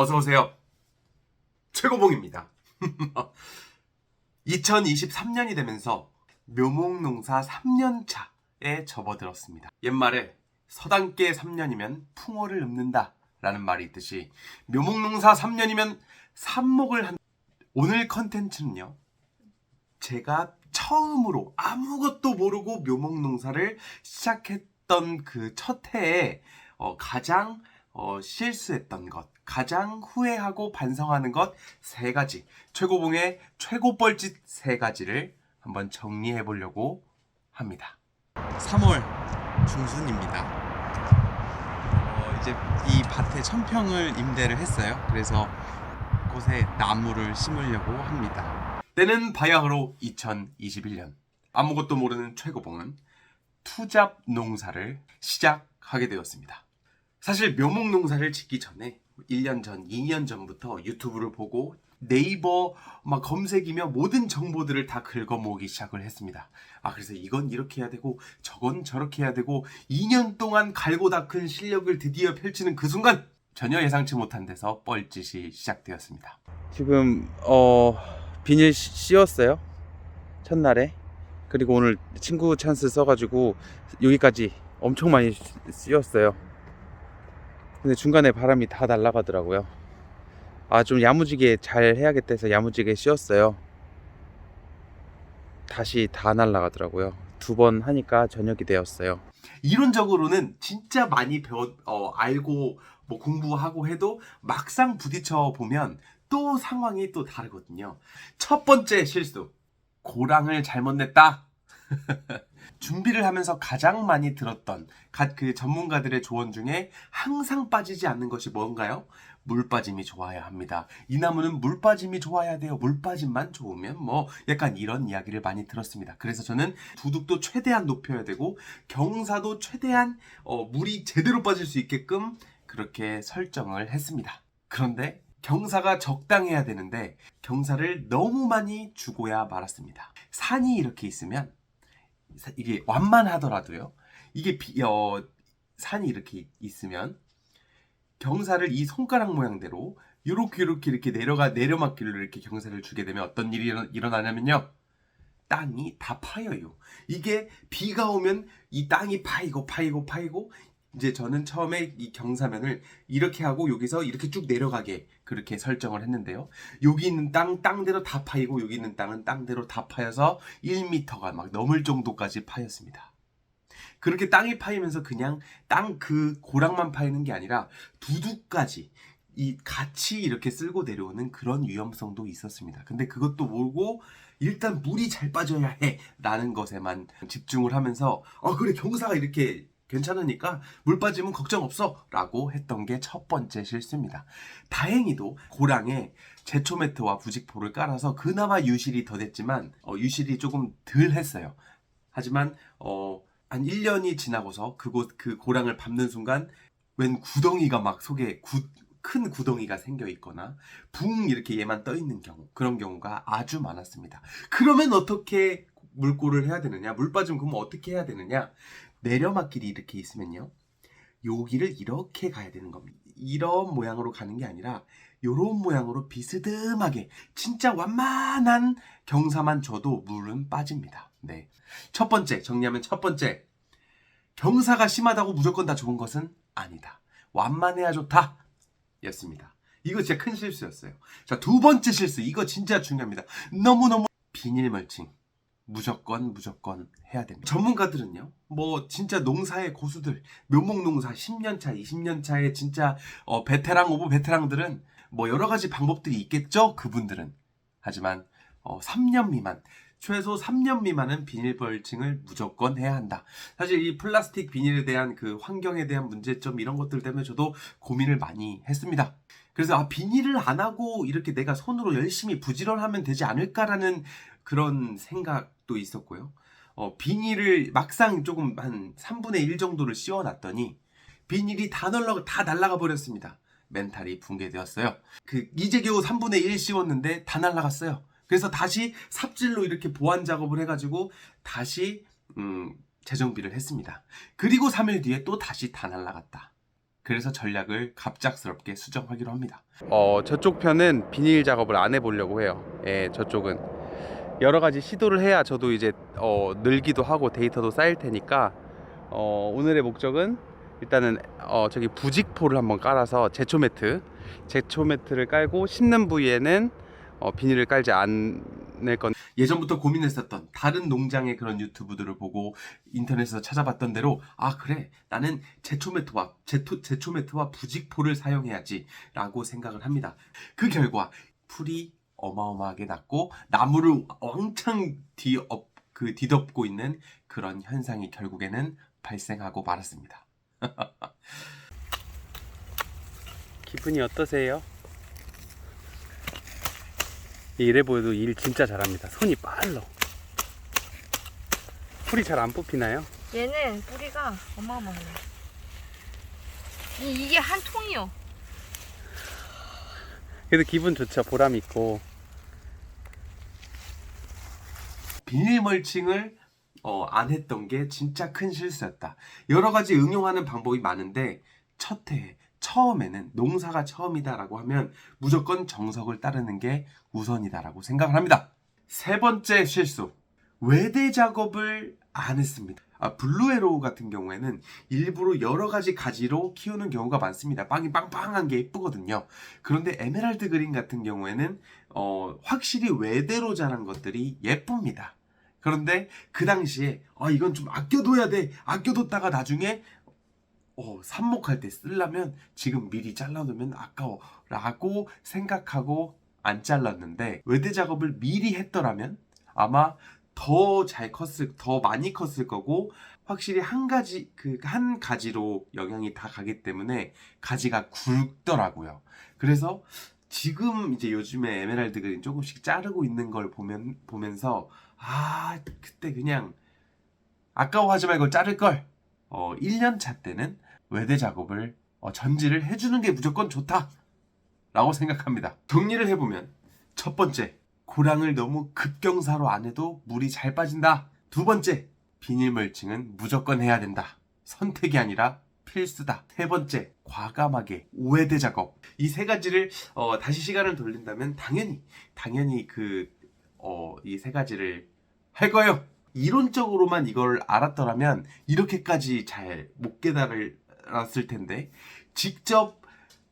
어서 오세요. 최고봉입니다. 2023년이 되면서 묘목농사 3년차에 접어들었습니다. 옛말에 서당계 3년이면 풍어를 읊는다 라는 말이 있듯이 묘목농사 3년이면 삽목을 한 오늘 컨텐츠는요. 제가 처음으로 아무것도 모르고 묘목농사를 시작했던 그 첫 해에 어, 가장 어, 실수했던 것, 가장 후회하고 반성하는 것 세 가지, 최고봉의 최고 뻘짓 세 가지를 한번 정리해 보려고 합니다. 3월 중순입니다. 어, 이제 이 밭에 천평을 임대를 했어요. 그래서 곳에 나무를 심으려고 합니다. 때는 바야흐로 2021년. 아무것도 모르는 최고봉은 투잡 농사를 시작하게 되었습니다. 사실 묘목 농사를 짓기 전에 1년 전, 2년 전부터 유튜브를 보고 네이버 막 검색이며 모든 정보들을 다 긁어 모으기 시작을 했습니다. 아, 그래서 이건 이렇게 해야 되고 저건 저렇게 해야 되고 2년 동안 갈고 닦은 실력을 드디어 펼치는 그 순간 전혀 예상치 못한 데서 뻘짓이 시작되었습니다. 지금 어 비닐 씌- 씌웠어요 첫날에 그리고 오늘 친구 찬스 써가지고 여기까지 엄청 많이 씌- 씌웠어요 근데 중간에 바람이 다 날아가더라고요 아 좀 야무지게 잘 해야겠다 해서 야무지게 씌웠어요 다시 다 날아가더라고요 두 번 하니까 저녁이 되었어요 이론적으로는 진짜 많이 배워 어, 알고 뭐 공부하고 해도 막상 부딪혀 보면 또 상황이 또 다르거든요. 첫 번째 실수. 고랑을 잘못 냈다. 준비를 하면서 가장 많이 들었던 가- 그 전문가들의 조언 중에 항상 빠지지 않는 것이 뭔가요? 물 빠짐이 좋아야 합니다. 이 나무는 물 빠짐이 좋아야 돼요. 물 빠짐만 좋으면 뭐 약간 이런 이야기를 많이 들었습니다. 그래서 저는 두둑도 최대한 높여야 되고 경사도 최대한 어, 물이 제대로 빠질 수 있게끔 그렇게 설정을 했습니다. 그런데 경사가 적당해야 되는데 경사를 너무 많이 주고야 말았습니다. 산이 이렇게 있으면 사- 이게 완만하더라도요. 이게 비- 어, 산이 이렇게 있으면 경사를 이 손가락 모양대로 이렇게 이렇게 이렇게 내려가 내려막길로 이렇게 경사를 주게 되면 어떤 일이 일어- 일어 나냐면요. 땅이 다 파여요. 이게 비가 오면 이 땅이 파이고 파이고 파이고 이제 저는 처음에 이 경사면을 이렇게 하고 여기서 이렇게 쭉 내려가게 그렇게 설정을 했는데요. 여기 있는 땅 땅대로 다 파이고 여기 있는 땅은 땅대로 다 파여서 1m가 막 넘을 정도까지 파였습니다. 그렇게 땅이 파이면서 그냥 땅 그 고랑만 파이는 게 아니라 두둑까지 이 같이 이렇게 쓸고 내려오는 그런 위험성도 있었습니다. 근데 그것도 모르고 일단 물이 잘 빠져야 해 라는 것에만 집중을 하면서 어 그래 경사가 이렇게 괜찮으니까 물 빠지면 걱정 없어 라고 했던 게 첫 번째 실수입니다. 다행히도 고랑에 제초 매트와 부직포를 깔아서 그나마 유실이 더 됐지만 어, 유실이 조금 덜 했어요. 하지만 어, 한 1년이 지나고서 그곳 그 고랑을 밟는 순간 웬 구덩이가 막 속에 구- 큰 구덩이가 생겨 있거나 붕 이렇게 얘만 떠 있는 경우 그런 경우가 아주 많았습니다. 그러면 어떻게 물골을 해야 되느냐? 물 빠지면 그러면 어떻게 해야 되느냐? 내려막길이 이렇게 있으면요. 여기를 이렇게 가야 되는 겁니다. 이런 모양으로 가는 게 아니라 이런 모양으로 비스듬하게 진짜 완만한 경사만 줘도 물은 빠집니다. 네. 첫 번째 정리하면 첫 번째 경사가 심하다고 무조건 다 좋은 것은 아니다. 완만해야 좋다. 였습니다. 이거 진짜 큰 실수였어요. 자, 두 번째 실수. 이거 진짜 중요합니다. 너무너무 비닐 멀칭. 무조건 무조건 해야 됩니다. 전문가들은요. 뭐 진짜 농사의 고수들, 묘목 농사 10년 차, 20년 차의 진짜 어, 베테랑 오브 베테랑들은 뭐 여러 가지 방법들이 있겠죠. 그분들은. 하지만 어, 3년 미만 최소 3년 미만은 비닐 벌칭을 무조건 해야 한다. 사실 이 플라스틱 비닐에 대한 그 환경에 대한 문제점 이런 것들 때문에 저도 고민을 많이 했습니다. 그래서 아 비닐을 안 하고 이렇게 내가 손으로 열심히 부지런하면 되지 않을까라는 그런 생각도 있었고요. 어, 비닐을 막상 조금 한 3분의 1 정도를 씌워놨더니 비닐이 다 날라가 다 날라가 버렸습니다. 멘탈이 붕괴되었어요. 그 이제 겨우 3분의 1 씌웠는데 다 날라갔어요. 그래서 다시 삽질로 이렇게 보완 작업을 해가지고 다시 음, 재정비를 했습니다. 그리고 3일 뒤에 또 다시 다 날라갔다. 그래서 전략을 갑작스럽게 수정하기로 합니다. 어, 저쪽 편은 비닐 작업을 안 해보려고 해요. 예, 저쪽은 여러 가지 시도를 해야 저도 이제 어, 늘기도 하고 데이터도 쌓일 테니까 어, 오늘의 목적은 일단은 어, 저기 부직포를 한번 깔아서 제초 매트, 제초 매트를 깔고 심는 부위에는 어, 비닐을 깔지 않을 건. 예전부터 고민했었던 다른 농장의 그런 유튜브들을 보고 인터넷에서 찾아봤던 대로 아 그래 나는 제초 매트와 제토, 제초 매트와 부직포를 사용해야지 라고 생각을 합니다 그 결과 풀이 어마어마하게 났고 나무를 왕창 뒤엎, 그 뒤덮고 있는 그런 현상이 결국에는 발생하고 말았습니다 기분이 어떠세요? 이래 보여도 일 진짜 잘합니다. 손이 빨라. 풀이 잘 안 뽑히나요? 얘는 뿌리가 어마어마해요. 이, 이게 한 통이요. 그래도 기분 좋죠. 보람 있고. 비닐 멀칭을 어, 안 했던 게 진짜 큰 실수였다. 여러 가지 응용하는 방법이 많은데 첫 해, 처음에는 농사가 처음이다라고 하면 무조건 정석을 따르는 게 우선이다라고 생각을 합니다. 세 번째 실수. 외대 작업을 안 했습니다. 아, 블루에로우 같은 경우에는 일부러 여러 가지 가지로 키우는 경우가 많습니다. 빵이 빵빵한 게 예쁘거든요. 그런데 에메랄드 그린 같은 경우에는 어, 확실히 외대로 자란 것들이 예쁩니다. 그런데 그 당시에 아 이건 좀 아껴둬야 돼 아껴뒀다가 나중에 어, 삽목할 때 쓰려면 지금 미리 잘라놓으면 아까워 라고 생각하고 안 잘랐는데 외대 작업을 미리 했더라면 아마 더 잘 컸을 더 많이 컸을 거고 확실히 한 가지 그 한 가지로 영향이 다 가기 때문에 가지가 굵더라고요. 그래서 지금 이제 요즘에 에메랄드 그린 조금씩 자르고 있는 걸 보면 보면서 아 그때 그냥 아까워하지 말고 자를 걸. 어 1년 차 때는 외대 작업을 어, 전지를 해주는 게 무조건 좋다. 라고 생각합니다. 정리를 해보면 첫 번째 고랑을 너무 급경사로 안 해도 물이 잘 빠진다. 두 번째 비닐 멀칭은 무조건 해야 된다. 선택이 아니라 필수다. 세 번째, 과감하게 우회대 작업. 이 세 가지를 어, 다시 시간을 돌린다면 당연히 당연히 그 어, 이 세 가지를 할 거예요. 이론적으로만 이걸 알았더라면 이렇게까지 잘 못 깨달았을 텐데 직접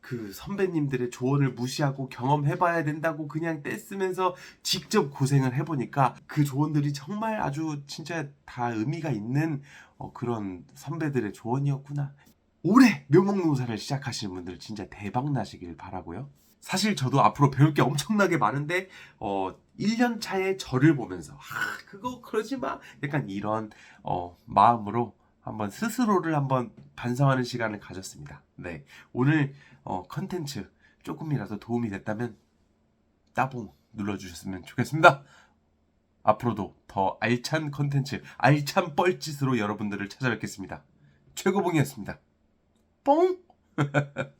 그 선배님들의 조언을 무시하고 경험해봐야 된다고 그냥 떼쓰면서 직접 고생을 해보니까 그 조언들이 정말 아주 진짜 다 의미가 있는 어, 그런 선배들의 조언이었구나. 올해 묘목농사를 시작하시는 분들 진짜 대박 나시길 바라고요. 사실 저도 앞으로 배울 게 엄청나게 많은데 어 1년 차에 저를 보면서 아 그거 그러지 마 약간 이런 어 마음으로 한번 스스로를 한번 반성하는 시간을 가졌습니다. 네 오늘 어 컨텐츠 조금이라도 도움이 됐다면 따봉 눌러주셨으면 좋겠습니다. 앞으로도 더 알찬 컨텐츠, 알찬 뻘짓으로 여러분들을 찾아뵙겠습니다. 최고봉이었습니다. 뽕!